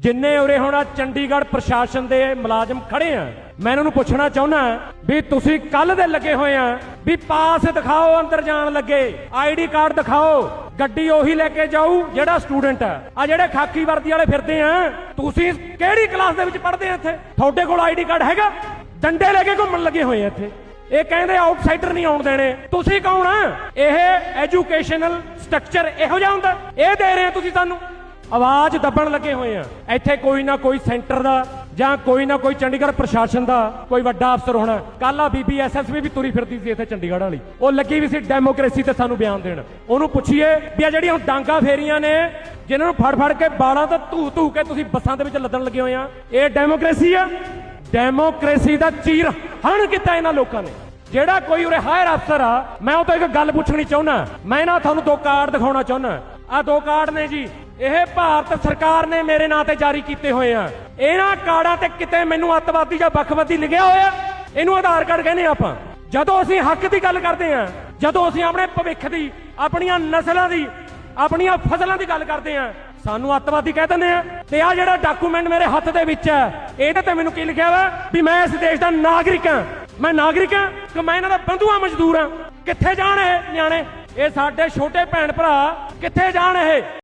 ਜਿੰਨੇ ਉਰੇ ਹੁਣ ਆਹ ਚੰਡੀਗੜ੍ਹ ਪ੍ਰਸ਼ਾਸਨ ਦੇ ਮੁਲਾਜ਼ਮ ਖੜੇ ਆ, ਮੈਂ ਇਹਨਾਂ ਨੂੰ ਪੁੱਛਣਾ ਚਾਹੁੰਦਾ ਵੀ ਤੁਸੀਂ ਕੱਲ ਦੇ ਲੱਗੇ ਹੋਏ ਆ ਵੀ ਪਾਸ ਦਿਖਾਓ, ਅੰਦਰ ਜਾਣ ਲੱਗੇ। ਆਈਡੀ ਕਾਰਡ ਦਿਖਾਓ। ਗੱਡੀ ਉਹੀ ਲੈ ਕੇ ਜਾਊ ਜਿਹੜਾ ਸਟੂਡੈਂਟ ਆ। ਆ ਜਿਹੜੇ ਖਾਕੀ ਵਰਦੀ ਵਾਲੇ ਫਿਰਦੇ ਆ, ਤੁਸੀਂ ਕਿਹੜੀ ਕਲਾਸ ਦੇ ਵਿੱਚ ਪੜ੍ਹਦੇ ਆ ਇੱਥੇ? ਤੁਹਾਡੇ ਕੋਲ ਆਈਡੀ ਕਾਰਡ ਹੈਗਾ? ਡੰਡੇ ਲੈ ਕੇ ਘੁੰਮਣ ਲੱਗੇ ਹੋਏ ਆ ਇੱਥੇ। ਇਹ ਕਹਿੰਦੇ ਆਊਟਸਾਈਡਰ ਨਹੀਂ ਆਉਣ ਦੇਣੇ। ਤੁਸੀਂ ਕੌਣ ਆ? ਇਹ ਐਜੂਕੇਸ਼ਨਲ ਸਟਰਕਚਰ ਇਹੋ ਜਿਹਾ ਹੁੰਦਾ। ਇਹ ਦੇ ਰਹੇ ਆ ਤੁਸੀਂ ਸਾਨੂੰ। ਆਵਾਜ਼ ਦੱਬਣ ਲੱਗੇ ਹੋਏ ਆ। ਇੱਥੇ ਕੋਈ ਨਾ ਕੋਈ ਸੈਂਟਰ ਦਾ ਜਾਂ ਕੋਈ ਨਾ ਕੋਈ ਚੰਡੀਗੜ੍ਹ ਪ੍ਰਸ਼ਾਸਨ ਦਾ ਕੋਈ ਵੱਡਾ ਅਫਸਰ ਹੋਣਾ। ਕੱਲ ਆ ਬੀਬੀ ਐਸਐਸਪੀ ਵੀ ਤੁਰੀ ਫਿਰਦੀ ਸੀ ਇੱਥੇ ਚੰਡੀਗੜ੍ਹ ਵਾਲੀ। ਉਹ ਲੱਗੀ ਵੀ ਸੀ ਡੈਮੋਕ੍ਰੇਸੀ ਤੇ ਸਾਨੂੰ ਬਿਆਨ ਦੇਣ। ਉਹਨੂੰ ਪੁੱਛੀਏ ਵੀ ਆ ਜਿਹੜੀਆਂ ਹੁਣ ਡਾਂਗਾ ਫੇਰੀਆਂ ਨੇ, ਜਿਨ੍ਹਾਂ ਨੂੰ ਫੜ ਫੜ ਕੇ ਬਾਲਾਂ ਤੋਂ ਧੂ ਧੂ ਕੇ ਤੁਸੀਂ ਬੱਸਾਂ ਦੇ ਵਿੱਚ ਲੱਦਣ ਲੱਗੇ ਹੋਏ ਆ, ਇਹ ਡੈਮੋਕ੍ਰੇਸੀ ਆ। ਡੈਮੋਕ੍ਰੇਸੀ ਦਾ ਚੀਰ ਹਣ ਕੀਤਾ ਇਹਨਾਂ ਲੋਕਾਂ ਨੇ। ਜਿਹੜਾ ਕੋਈ ਉਰੇ ਹਾਇਰ ਅਫਸਰ ਆ, ਮੈਂ ਉਹ ਤੋਂ ਇੱਕ ਗੱਲ ਪੁੱਛਣੀ ਚਾਹੁੰਦਾ। ਮੈਂ ਨਾ ਤੁਹਾਨੂੰ ਦੋ ਕਾਰਡ ਦਿਖਾਉਣਾ ਚਾਹੁੰਦਾ। ਆ ਦੋ ਕਾਰਡ ਨੇ ਜੀ। ਇਹ ਭਾਰਤ ਸਰਕਾਰ ਨੇ ਮੇਰੇ ਨਾਂ ਤੇ ਜਾਰੀ ਕੀਤੇ ਹੋਏ ਆ। ਇਹਨਾਂ ਕਾਰਡਾਂ ਤੇ ਕਿਤੇ ਮੈਨੂੰ ਅੱਤਵਾਦੀ ਜਾਂ ਵੱਖਵਾਦੀ ਲਿਖਿਆ ਹੋਇਆ। ਇਹਨੂੰ ਆਧਾਰ ਕਾਰਡ ਕਹਿੰਦੇ ਆਪਾਂ। ਜਦੋਂ ਅਸੀਂ ਹੱਕ ਦੀ ਗੱਲ ਕਰਦੇ ਆ ਜਦੋਂ ਅਸੀਂ ਆਪਣੇ ਭਵਿੱਖ ਦੀ, ਆਪਣੀਆਂ ਨਸਲਾਂ ਦੀ, ਆਪਣੀਆਂ ਫਸਲਾਂ ਦੀ ਗੱਲ ਕਰਦੇ ਆ ਸਾਨੂੰ ਅੱਤਵਾਦੀ ਕਹਿ ਦਿੰਦੇ ਆ ਤੇ ਆ ਜਿਹੜਾ ਡਾਕੂਮੈਂਟ ਮੇਰੇ ਹੱਥ ਦੇ ਵਿੱਚ ਹੈ, ਇਹਦੇ ਤੇ ਮੈਨੂੰ ਕੀ ਲਿਖਿਆ ਵਾ? ਵੀ ਮੈਂ ਇਸ ਦੇਸ਼ ਦਾ ਨਾਗਰਿਕ ਹਾਂ। ਮੈਂ ਨਾਗਰਿਕ ਹਾਂ ਕਿ ਮੈਂ ਇਹਨਾਂ ਦਾ ਬੰਧੂਆ ਮਜ਼ਦੂਰ ਹਾਂ। ਕਿੱਥੇ ਜਾਣ ਇਹ ਨਿਆਣੇ? ਇਹ ਸਾਡੇ ਛੋਟੇ ਭੈਣ ਭਰਾ ਕਿੱਥੇ ਜਾਣ ਇਹ?